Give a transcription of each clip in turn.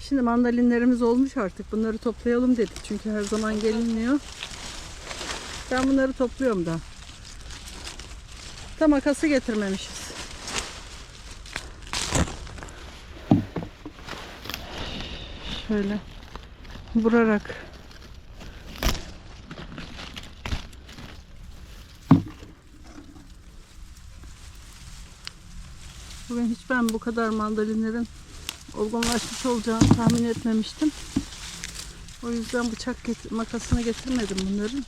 Şimdi mandalinlerimiz olmuş artık. Bunları toplayalım dedik. Çünkü her zaman gelinmiyor. Ben bunları topluyorum da. Da makası getirmemişiz. Şöyle vurarak Bugün hiç ben bu kadar mandalinlerin olgunlaşmış olacağını tahmin etmemiştim. O yüzden bıçak get- makasını getirmedim bunların.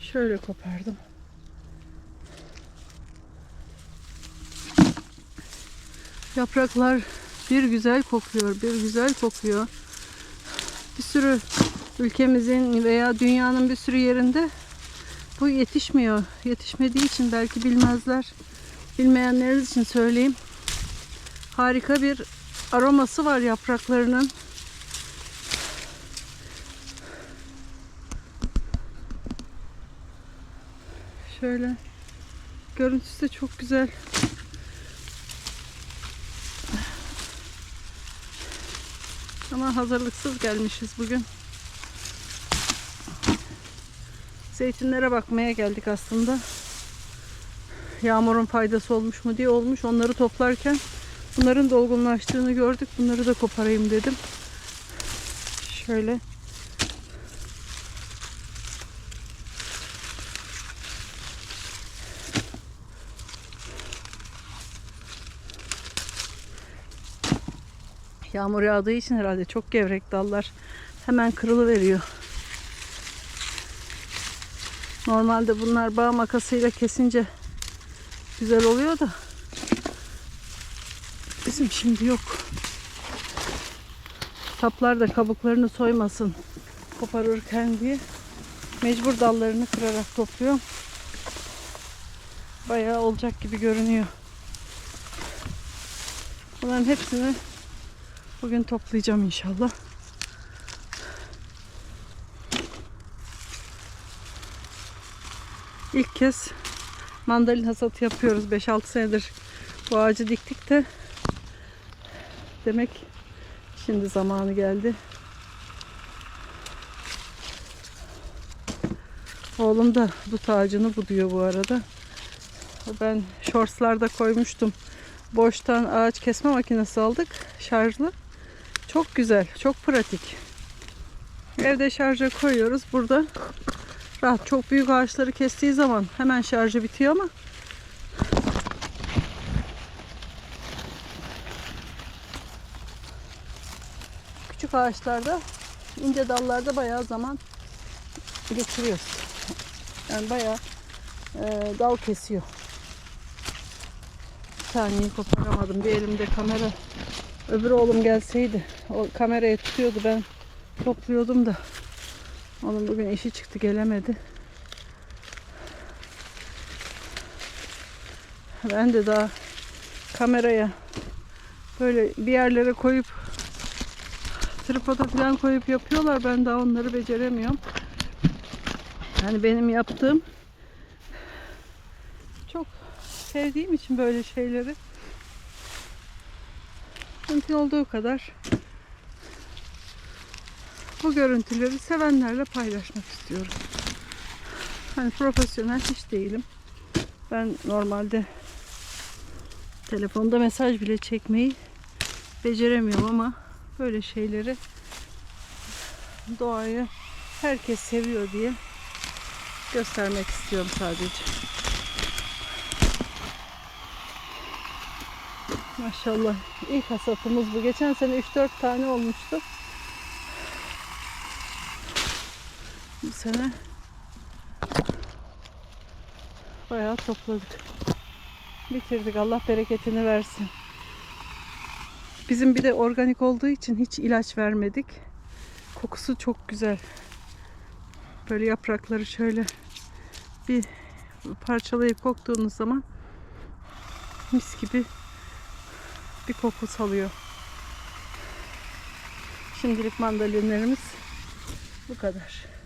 Şöyle kopardım. Yapraklar bir güzel kokuyor, bir güzel kokuyor. Bir sürü ülkemizin veya dünyanın bir sürü yerinde bu yetişmiyor. Yetişmediği için belki bilmezler. Bilmeyenleriniz için söyleyeyim. Harika bir aroması var yapraklarının. Şöyle görüntüsü de çok güzel. Ama hazırlıksız gelmişiz bugün. Zeytinlere bakmaya geldik aslında. Yağmurun faydası olmuş mu diye olmuş. Onları toplarken bunların dolgunlaştığını gördük. Bunları da koparayım dedim. Şöyle. Yağmur yağdığı için herhalde çok gevrek dallar hemen kırılıveriyor. Normalde bunlar bağ makasıyla kesince güzel oluyor da bizim şimdi yok. Saplar da kabuklarını soymasın koparırken diye mecbur dallarını kırarak topluyorum. Bayağı olacak gibi görünüyor. Bunların hepsini bugün toplayacağım inşallah. İlk kez mandalin hasatı yapıyoruz. 5-6 senedir bu ağacı diktik de demek şimdi zamanı geldi. Oğlum da dut ağacını buduyor bu arada. Ben shortslarda koymuştum. Boştan ağaç kesme makinesi aldık. Şarjlı. Çok güzel. Çok pratik. Evde şarja koyuyoruz. Burada rahat. Çok büyük ağaçları kestiği zaman hemen şarjı bitiyor ama küçük ağaçlarda ince dallarda bayağı zaman geçiriyoruz. Yani bayağı e, dal kesiyor. Bir taneyi koparamadım. Bir elimde kamera. Öbür oğlum gelseydi. O kamerayı tutuyordu ben topluyordum da. Onun bugün işi çıktı gelemedi. Ben de daha kameraya böyle bir yerlere koyup tripoda falan koyup yapıyorlar. Ben daha onları beceremiyorum. Yani benim yaptığım çok sevdiğim için böyle şeyleri mümkün olduğu kadar bu görüntüleri sevenlerle paylaşmak istiyorum. Hani profesyonel hiç değilim. Ben normalde telefonda mesaj bile çekmeyi beceremiyorum ama böyle şeyleri doğayı herkes seviyor diye göstermek istiyorum sadece. Maşallah ilk hasatımız bu. Geçen sene 3-4 tane olmuştu. Bu sene bayağı topladık. Bitirdik. Allah bereketini versin. Bizim bir de organik olduğu için hiç ilaç vermedik. Kokusu çok güzel. Böyle yaprakları şöyle bir parçalayıp koktuğunuz zaman mis gibi bir koku salıyor. Şimdilik mandalinlerimiz bu kadar.